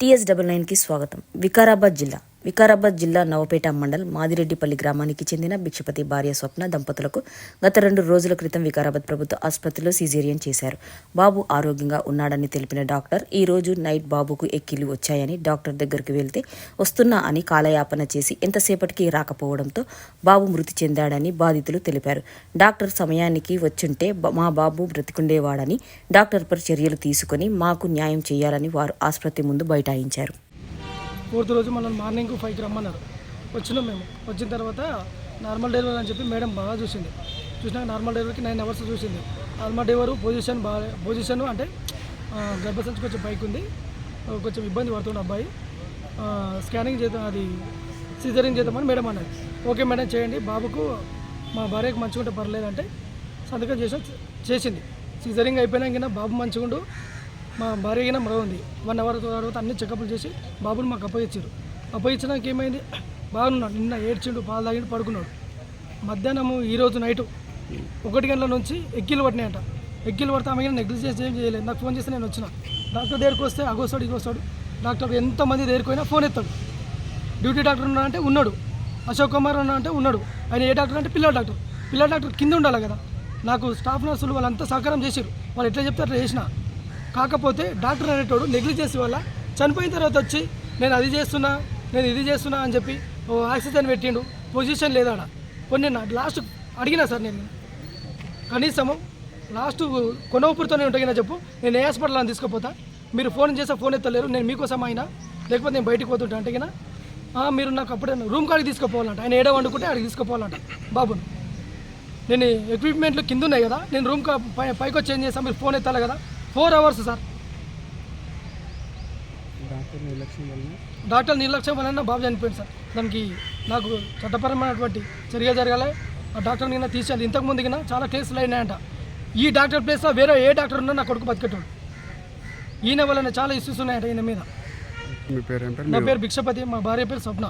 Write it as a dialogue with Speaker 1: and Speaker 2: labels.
Speaker 1: TS double నైన్కి స్వాగతం. వికారాబాద్ జిల్లా. వికారాబాద్ జిల్లా నవపేట మండల్ మాదిరెడ్డిపల్లి గ్రామానికి చెందిన భిక్షపతి భార్య స్వప్న దంపతులకు గత రెండు రోజుల క్రితం వికారాబాద్ ప్రభుత్వ ఆసుపత్రిలో సిజేరియన్ చేశారు. బాబు ఆరోగ్యంగా ఉన్నాడని తెలిపిన డాక్టర్ ఈ రోజు నైట్ బాబుకు ఎక్కిలు వచ్చాయని డాక్టర్ దగ్గరికి వెళ్తే వస్తున్నా అని కాలయాపన చేసి ఎంతసేపటికి రాకపోవడంతో బాబు మృతి చెందాడని బాధితులు తెలిపారు. డాక్టర్ సమయానికి వచ్చుంటే మా బాబు బ్రతికుండేవాడని డాక్టర్పై చర్యలు తీసుకుని మాకు న్యాయం చేయాలని వారు ఆసుపత్రి ముందు బైఠాయించారు.
Speaker 2: ఫోర్త్ రోజు మనం మార్నింగ్ ఫైవ్కి రమ్మన్నారు. వచ్చినాం మేము. వచ్చిన తర్వాత నార్మల్ డెలివరీ అని చెప్పి మేడం బాగా చూసింది. చూసినాక నార్మల్ డెలివరీకి నైన్ అవర్స్ చూసింది. నార్మల్ డెలివరీ పొజిషన్ బాగా పొజిషన్ అంటే గర్భసంచి కొంచెం పైకి ఉంది. కొంచెం ఇబ్బంది పడుతుంది అబ్బాయి. స్కానింగ్ చేద్దాం అది సిజరింగ్ చేద్దామని మేడం అన్నది ఓకే మేడం చేయండి. బాబుకు మా భార్యకు మంచిగా ఉంటే పర్లేదంటే సంతకం చేసిన చేసింది. సిజరింగ్ అయిపోయినాక బాబు మంచిగా ఉండు మా భార్య అయినా మరో ఉంది. వన్ అవర్ తర్వాత అన్ని చెకప్లు చేసి బాబుని మాకు అప్పగించారు. అప్పగించినాక ఏమైంది? బాగున్నాడు నిన్న ఏడ్చిండు పాలు తాగిండు పడుకున్నాడు. మధ్యాహ్నము ఈరోజు నైటు ఒకటి గంటల నుంచి ఎక్కిలు పట్టినాయంట. ఎక్కిలు పడితే ఆమె నెగ్లిజెన్స్ ఏం చేయలేదు. నాకు ఫోన్ చేస్తే నేను వచ్చిన. డాక్టర్ దగ్గరికి వస్తే అగోస్తాడు ఇగోస్తాడు డాక్టర్ ఎంతమంది దగ్గరికి ఫోన్ ఎత్తాడు. డ్యూటీ డాక్టర్ ఉన్నాడంటే ఉన్నాడు. అశోక్ కుమార్ ఉన్నాడంటే ఉన్నాడు. ఆయన ఏ డాక్టర్ అంటే పిల్లల డాక్టర్. పిల్లల డాక్టర్ కింద ఉండాలి కదా. నాకు స్టాఫ్ నర్సులు వాళ్ళంతా సహకారం చేశారు. వాళ్ళు ఎట్లా చెప్తే అట్లా చేసిన. కాకపోతే డాక్టర్ అనేటోడు నెగ్లిజెన్స్ వల్ల చనిపోయిన తర్వాత వచ్చి నేను అది చేస్తున్నా నేను ఇది చేస్తున్నా అని చెప్పి ఓ ఆక్సిజన్ పెట్టిండు. పొజిషన్ లేదాడ. కొన్ని లాస్ట్ అడిగినా సార్ నేను. కనీసము లాస్ట్ కొనవపురితోనే ఉంటాయినా చెప్పు నేను ఏ హాస్పిటల్ అని తీసుకుపోతా? మీరు ఫోన్ చేసే ఫోన్ ఎత్తలేరు నేను మీకోసం అయినా లేకపోతే నేను బయటికి పోతుంటా అంటే మీరు నాకు అప్పుడే రూమ్ కాడికి తీసుకుపోవాలంట. ఆయన ఏడ వండుకుంటే అడిగి తీసుకుపోవాలంట. బాబును నేను ఎక్విప్మెంట్లు కింద ఉన్నాయి కదా నేను రూమ్ కా- పై పైకి వచ్చి చేంజ్ చేస్తాను మీరు ఫోన్ ఎత్తాలి కదా? Four hours sir. డాక్టర్ నిర్లక్ష్యం వలన? బాబు చనిపోయింది సార్. దానికి నాకు చట్టపరమైనటువంటి చర్య జరగాలి. ఆ డాక్టర్ నిన్న తీసేయాలి ఇంతకు ముందు గిన చాలా కేసులు అయినాయంట. ఈ డాక్టర్ ప్లేస్లో వేరే ఏ డాక్టర్ ఉన్నా నా కొడుకు బతికెట్టాడు ఈయన వలన చాలా ఇష్యూస్ ఉన్నాయంట ఈయన మీద. నా పేరు భిక్షపతి మా భార్య పేరు స్వప్న.